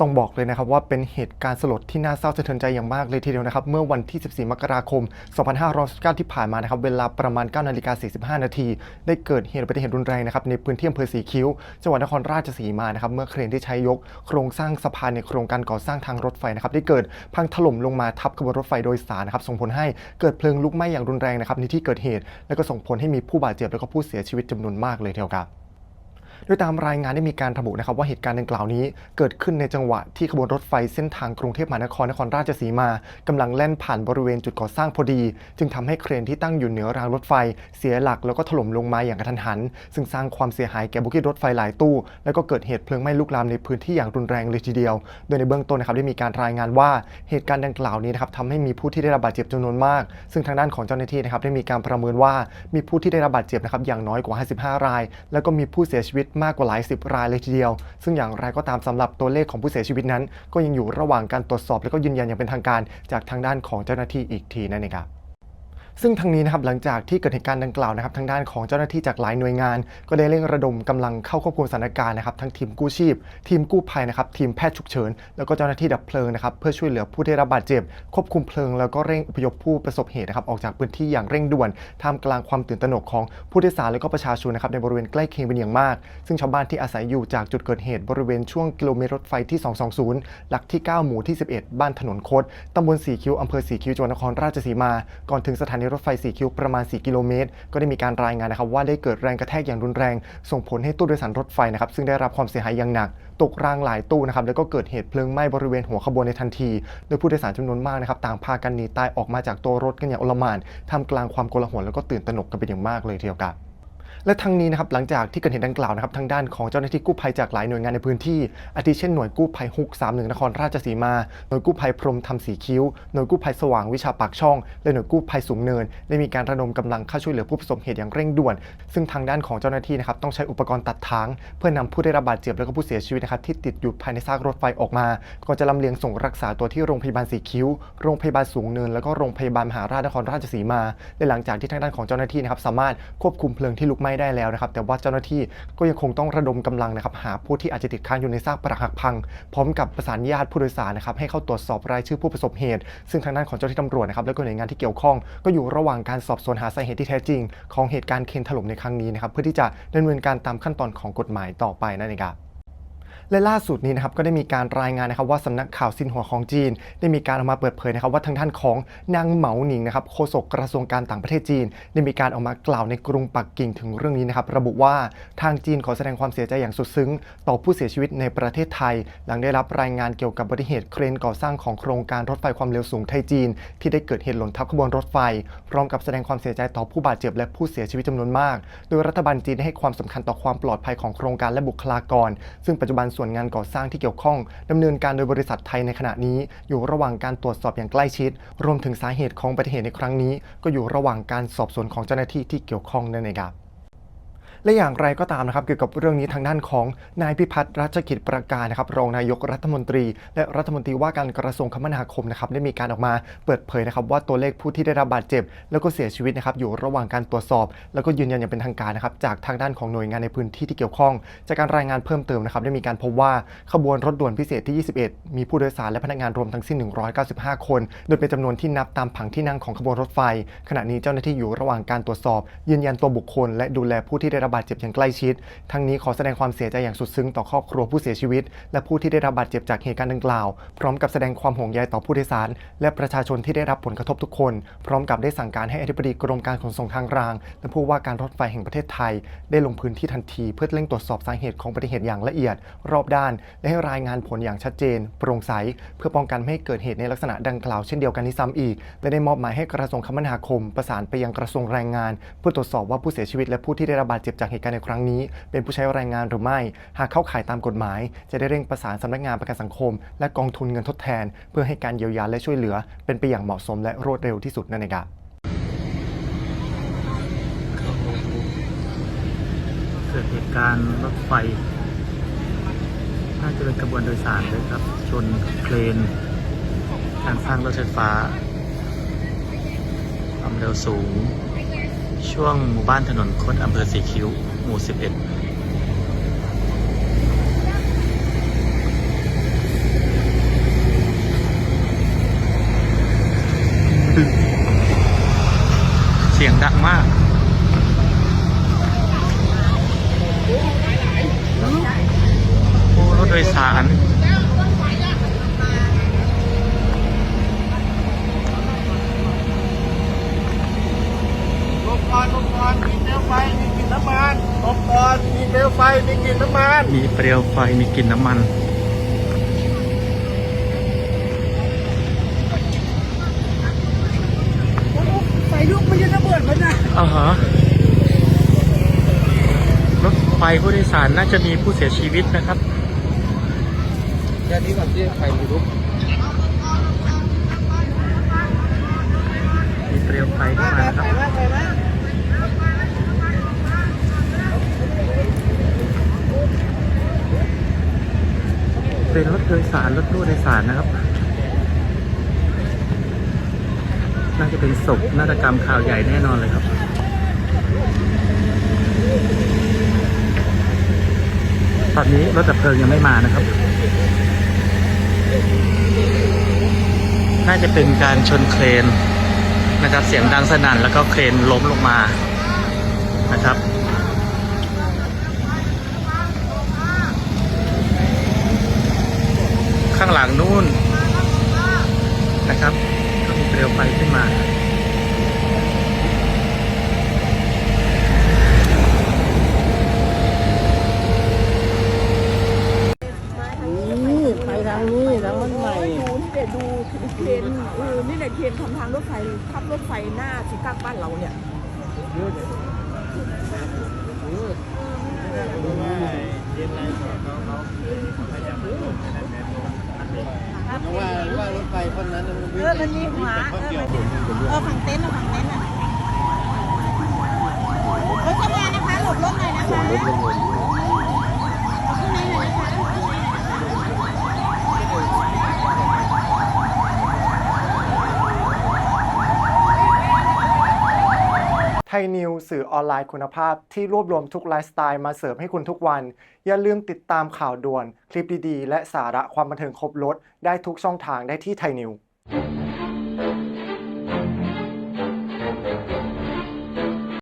ต้องบอกเลยนะครับว่าเป็นเหตุการณ์สลดที่น่าเศร้าสะเทือนใจอย่างมากเลยทีเดียวนะครับ เมื่อวันที่ 14 มกราคม 2519 ที่ผ่านมานะครับเวลาประมาณ 9 นาฬิกา 45 นาที ได้เกิดเหตุอุบัติเหตุรุนแรงนะครับในพื้นที่อำเภอสีคิ้ว จังหวัดนครราชสีมานะครับเมื่อเครนที่ใช้ยกโครงสร้างสะพานในโครงการก่อสร้างทางรถไฟนะครับได้เกิดพังถล่มลงมาทับขบวนรถไฟโดยสารนะครับส่งผลให้เกิดเพลิงลุกไหม้อย่างรุนแรงนะครับในที่เกิดเหตุ แล้วก็ส่งผลให้มีผู้บาดเจ็บแล้วก็ผู้เสียชีวิตจำนวนมากเลยทีเดียวครับ โดยตามรายงานได้มีการระบุนะครับว่าเหตุการณ์ดังกล่าวนี้ เกิดขึ้นในจังหวะที่ขบวนรถไฟเส้นทางกรุงเทพมหานครนครราชสีมากำลังแล่นผ่านบริเวณจุดก่อสร้างพอดี จึงทำให้เครนที่ตั้งอยู่เหนือรางรถไฟ เสียหลักแล้วก็ถล่มลงมาอย่างกระทันหัน ซึ่งสร้างความเสียหายแก่บุกี้รถไฟหลายตู้ แล้วก็เกิดเหตุเพลิงไหม้ลุกลามในพื้นที่อย่างรุนแรงเลยทีเดียว โดยในเบื้องต้นนะครับได้มีการรายงานว่าเหตุการณ์ดังกล่าวนี้นะครับทำให้มีผู้ที่ได้รับบาดเจ็บจำนวนมาก ซึ่งทางด้านของเจ้าหน้าที่นะครับได้มีการประเมินว่ามีผู้ที่ได้รับบาดเจ็บนะครับอย่างน้อยกว่า 55 ราย แล้วก็มีผู้เสียชีวิตมากกว่าหลายสิบรายเลยทีเดียว ซึ่งอย่างไรก็ตามสำหรับตัวเลขของผู้เสียชีวิตนั้น ก็ยังอยู่ระหว่างการตรวจสอบและก็ยืนยันอย่างเป็นทางการ จากทางด้านของเจ้าหน้าที่อีกทีนั่นเองครับ ซึ่งทั้งนี้นะครับหลังจากที่เกิดเหตุการณ์ดังกล่าวนะครับทางด้านของเจ้าหน้าที่จากหลายหน่วยงาน ก็ได้เร่งระดมกำลังเข้าควบคุมสถานการณ์นะครับทั้งทีมกู้ชีพ ทีมกู้ภัยนะครับทีมแพทย์ฉุกเฉิน แล้วก็เจ้าหน้าที่ดับเพลิงนะครับเพื่อช่วยเหลือผู้ได้รับบาดเจ็บ ควบคุมเพลิงแล้วก็เร่งอพยพผู้ประสบเหตุนะครับออกจากพื้นที่อย่างเร่งด่วนท่ามกลางความตื่นตระหนกของผู้โดยสารและก็ประชาชนนะครับในบริเวณใกล้เคียงเป็นอย่างมาก ซึ่งชาวบ้านที่อาศัยอยู่จากจุดเกิดเหตุบริเวณช่วงกิโลเมตรรถไฟที่ 220 หลักที่ 9 หมู่ที่ 11 บ้านถนนคดตำบลสีคิ้วอำเภอสีคิ้วจังหวัดนครราชสีมาก่อนถึงสถานีรถไฟสีคิ้วประมาณ 4 กิโลเมตร ก็ได้มีการรายงานนะครับว่าได้เกิดแรงกระแทกอย่างรุนแรง ส่งผลให้ตู้โดยสารรถไฟนะครับซึ่งได้รับความเสียหายอย่างหนัก ตกรางหลายตู้นะครับแล้วก็เกิดเหตุเพลิงไหม้บริเวณหัวขบวนในทันที โดยผู้โดยสารจำนวนมากนะครับต่างพากันหนีตายออกมาจากตัวรถกันอย่างอลหม่านท่ามกลางความโกลาหลแล้วก็ตื่นตระหนกกันเป็นอย่างมากเลยทีเดียวกับ และทั้งนี้นะครับหลังจากที่เกิดเหตุดังกล่าวนะครับทางด้านของเจ้าหน้าที่กู้ภัยจากหลายหน่วยงานในพื้นที่อาทิเช่นหน่วยกู้ภัยฮุก31นครราชสีมา หน่วยกู้ภัยพรมทำสีคิ้ว หน่วยกู้ภัยสว่างวิชาปากช่อง และหน่วยกู้ภัยสูงเนิน ได้มีการระดมกำลังเข้าช่วยเหลือผู้ประสบเหตุอย่างเร่งด่วน ซึ่งทางด้านของเจ้าหน้าที่นะครับต้องใช้อุปกรณ์ตัดทาง เพื่อนำผู้ได้รับบาดเจ็บและก็ผู้เสียชีวิตนะครับที่ติดอยู่ภายในซากรถไฟออกมาก่อนจะลำเลียงส่งรักษาตัวที่โรงพยาบาลสีคิ้ว โรงพยาบาลสูงเนิน แล้วก็โรงพยาบาลมหาราชนครราชสีมาและหลังจากที่ทางด้านของเจ้าหน้าที่นะครับสามารถควบคุมเพลิงที่ลุกไหม้ได้แล้วนะครับ แต่ว่าเจ้าหน้าที่ก็ยังคงต้องระดมกำลังนะครับหาผู้ที่อาจจะติดค้างอยู่ในซากปรักหักพัง พร้อมกับประสานญาติผู้โดยสารนะครับให้เข้าตรวจสอบรายชื่อผู้ประสบเหตุ ซึ่งทางด้านของเจ้าหน้าที่ตำรวจนะครับและก็หน่วยงานที่เกี่ยวข้อง ก็อยู่ระหว่างการสอบสวนหาสาเหตุที่แท้จริง ของเหตุการณ์เคนถล่มในครั้งนี้นะครับเพื่อที่จะดำเนินการตามขั้นตอนของกฎหมายต่อไปนั่นเองครับ และล่าสุดนี้นะครับก็ได้มีการรายงานนะครับว่าสำนักข่าวซินหัวของจีน ได้มีการออกมาเปิดเผยนะครับว่าทางด้านของนางเหมาหนิงนะครับโฆษกกระทรวงการต่างประเทศจีน ได้มีการออกมากล่าวในกรุงปักกิ่งถึงเรื่องนี้นะครับระบุว่าทางจีนขอแสดงความเสียใจอย่างสุดซึ้ง ต่อผู้เสียชีวิตในประเทศไทย หลังได้รับรายงานเกี่ยวกับอุบัติเหตุเครนก่อสร้างของโครงการรถไฟความเร็วสูงไทยจีน ที่ได้เกิดเหตุหล่นทับขบวนรถไฟ พร้อมกับแสดงความเสียใจต่อผู้บาดเจ็บและผู้เสียชีวิตจำนวนมาก โดยรัฐบาลจีนได้ให้ความสำคัญต่อความปลอดภัยของโครงการและบุคลากร ซึ่งปัจจุบันส่วนงานก่อสร้างที่เกี่ยวข้องดำเนินการโดยบริษัทไทยในขณะนี้ อยู่ระหว่างการตรวจสอบอย่างใกล้ชิด รวมถึงสาเหตุของอุบัติเหตุในครั้งนี้ ก็อยู่ระหว่างการสอบสวนของเจ้าหน้าที่ที่เกี่ยวข้องนั่นเองครับ และอย่างไรก็ตามนะครับเกี่ยวกับเรื่องนี้ทางด้านของนายพิพัฒน์รัชกิจประการนะครับรองนายกรัฐมนตรี และรัฐมนตรีว่าการกระทรวงคมนาคมนะครับได้มีการออกมาเปิดเผยนะครับว่าตัวเลขผู้ที่ได้รับบาดเจ็บ แล้วก็เสียชีวิตนะครับอยู่ระหว่างการตรวจสอบ แล้วก็ยืนยันอย่างเป็นทางการนะครับจากทางด้านของหน่วยงานในพื้นที่ที่เกี่ยวข้อง จากการรายงานเพิ่มเติมนะครับได้มีการพบว่าขบวนรถด่วนพิเศษที่ 21 มีผู้โดยสารและพนักงานรวมทั้งสิ้น 195 คน โดยเป็นจำนวนที่นับตามผังที่นั่งของขบวนรถไฟ ขณะนี้เจ้าหน้าที่อยู่ระหว่างการตรวจสอบ ยืนยันตัวบุคคล และดูแลผู้ที่ได้รับบาดเจ็บอย่างใกล้ชิด ทั้งนี้ขอแสดงความเสียใจอย่างสุดซึ้งต่อครอบครัวผู้เสียชีวิต และผู้ที่ได้รับบาดเจ็บจากเหตุการณ์ดังกล่าว พร้อมกับแสดงความห่วงใยต่อผู้โดยสาร และประชาชนที่ได้รับผลกระทบทุกคน พร้อมกับได้สั่งการให้อธิบดีกรมการขนส่งทางราง และผู้ว่าการรถไฟแห่งประเทศไทย ได้ลงพื้นที่ทันทีเพื่อเร่งตรวจสอบสาเหตุของอุบัติเหตุอย่างละเอียด รอบด้าน และให้รายงานผลอย่างชัดเจน โปร่งใส เพื่อป้องกันไม่ให้เกิดเหตุในลักษณะดังกล่าวเช่นเดียวกันนี้ซ้ำอีก และได้มอบหมายให้กระทรวงคมนาคม ประสานไปยังกระทรวงแรงงานเพื่อตรวจสอบว่าผู้เสียชีวิตและผู้ที่ได้รับบาดเจ็บจากเหตุการณ์ในครั้งนี้ เป็นผู้ใช้แรงงานหรือไม่ หากเข้าข่ายตามกฎหมาย จะได้เร่งประสานสำนักงานประกันสังคม และกองทุนเงินทดแทน เพื่อให้การเยียวยาและช่วยเหลือ เป็นไปอย่างเหมาะสมและรวดเร็วที่สุดนั่นเองครับเกิดเหตุการณ์รถไฟน่าจะเป็นกระบวนโดยสารเลยครับ ชนเครน การสร้างรถไฟฟ้าความเร็วสูง ช่วงหมู่บ้านถนนคดอำเภอสีคิ้ว หมู่ 11เสียงดังมากโอ้รถโดยสาร อนลบก่อนมีเปลวไฟมีกลิ่นน้ำมันลบก่อนมีเปลวไฟมีกลิ่นน้ำมันมีเปลวไฟมีกลิ่นน้ำมัน ไฟลุกมันจะระเบิดมันนะอ่าฮะรถไฟผู้โดยสารน่าจะมีผู้เสียชีวิตนะครับแค่นี้ก่อนที่ไฟมันลุกมีเปลวไฟขึ้นมานะครับ ไฟไหมไฟไหม เป็นรถโดยสารรถตู้โดยสารนะครับ น่าจะเป็นศพนาฏกรรมข่าวใหญ่แน่นอนเลยครับตอนนี้รถดับเพลิงยังไม่มานะครับ น่าจะเป็นการชนเครนนะครับ เสียงดังสนั่นแล้วก็เครนล้มลงมานะครับ ข้างหลังนู่นนะครับ ก็มีเปลวไฟขึ้นมานี่ไฟทางนี้ทางมันใหม่ดูนี่เดี๋ยวดูเคนเออนี่แหละเคนทำทางรถไฟทับรถไฟหน้าสิกักบ้านเราเนี่ย ว่าว่ารถไฟคนนั้นมัน เออมันมีหัวเออเออฝั่งเต็นท์ฝั่งเต็นท์อะรถทำงานนะคะหลบรถหน่อยนะคะข้างในหน่อยนะคะไทยนิวสื่อออนไลน์คุณภาพที่รวบรวมทุกไลฟ์สไตล์มาเสิร์ฟให้คุณทุกวัน อย่าลืมติดตามข่าวด่วน คลิปดีๆ และสาระความบันเทิงครบรถได้ทุกช่องทางได้ที่ไทยนิวเ